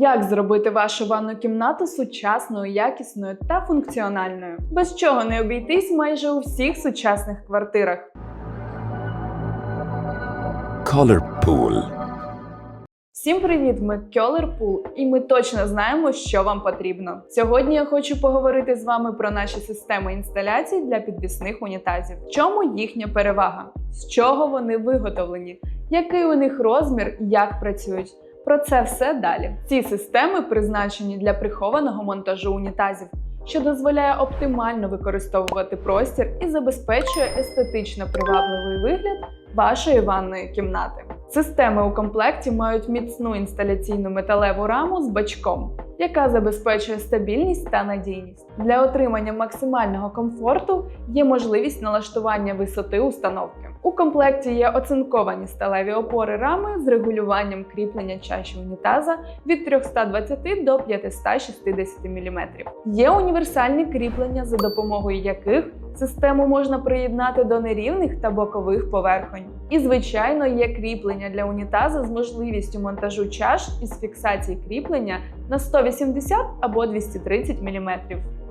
Як зробити вашу ванну кімнату сучасною, якісною та функціональною, без чого не обійтись майже у всіх сучасних квартирах. Color Pool. Всім привіт! Ми Pool, і ми точно знаємо, що вам потрібно. Сьогодні я хочу поговорити з вами про наші системи інсталяцій для підвісних унітазів. В чому їхня перевага? З чого вони виготовлені? Який у них розмір, як працюють? Про це все далі. Ці системи призначені для прихованого монтажу унітазів, що дозволяє оптимально використовувати простір і забезпечує естетично привабливий вигляд вашої ванної кімнати. Системи у комплекті мають міцну інсталяційну металеву раму з бачком, яка забезпечує стабільність та надійність. Для отримання максимального комфорту є можливість налаштування висоти установки. У комплекті є оцинковані сталеві опори рами з регулюванням кріплення чаші унітаза від 320 до 560 мм. Є універсальні кріплення, за допомогою яких Систему можна приєднати до нерівних та бокових поверхонь. І, звичайно, є кріплення для унітаза з можливістю монтажу чаш із фіксації кріплення на 180 або 230 мм.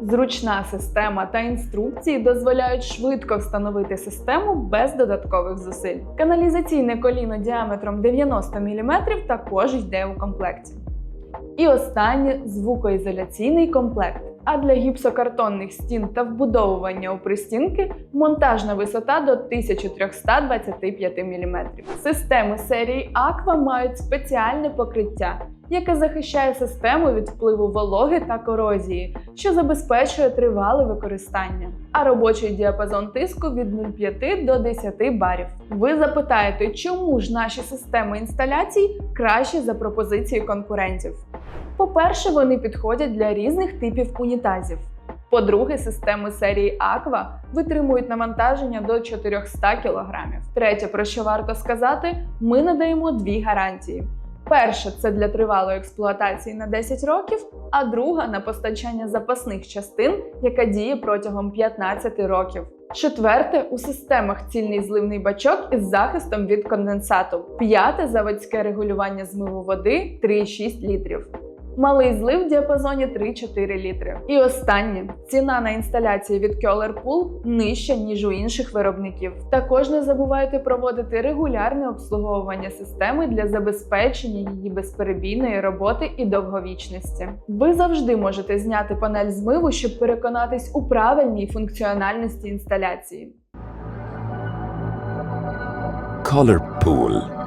Зручна система та інструкції дозволяють швидко встановити систему без додаткових зусиль. Каналізаційне коліно діаметром 90 мм також йде у комплекті. І останнє звукоізоляційний комплект. А для гіпсокартонних стін та вбудовування у пристінки монтажна висота до 1325 мм. Системи серії Aqua мають спеціальне покриття, яке захищає систему від впливу вологи та корозії, що забезпечує тривале використання. А робочий діапазон тиску від 0,5 до 10 барів. Ви запитаєте, чому ж наші системи інсталяцій кращі за пропозиції конкурентів? По-перше, вони підходять для різних типів унітазів. По-друге, системи серії Aqua витримують навантаження до 400 кг. Третє, про що варто сказати, ми надаємо дві гарантії. Перша це для тривалої експлуатації на 10 років, а друга на постачання запасних частин, яка діє протягом 15 років. Четверте у системах цільний зливний бачок із захистом від конденсату. П'яте заводське регулювання змиву води 3,6 літрів. Малий злив в діапазоні 3-4 літри. І останнє ціна на інсталяції від Kjoller Pool нижча ніж у інших виробників. Також не забувайте проводити регулярне обслуговування системи для забезпечення її безперебійної роботи і довговічності. Ви завжди можете зняти панель змиву, щоб переконатись у правильній функціональності інсталяції. Color Pool.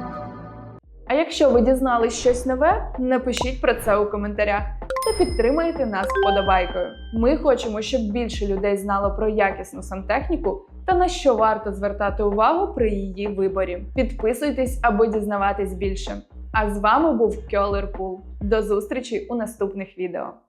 А якщо ви дізнались щось нове, напишіть про це у коментарях та підтримайте нас вподобайкою. Ми хочемо, щоб більше людей знало про якісну сантехніку та на що варто звертати увагу при її виборі. Підписуйтесь, аби дізнаватись більше. А з вами був Кьолер Пул. До зустрічі у наступних відео.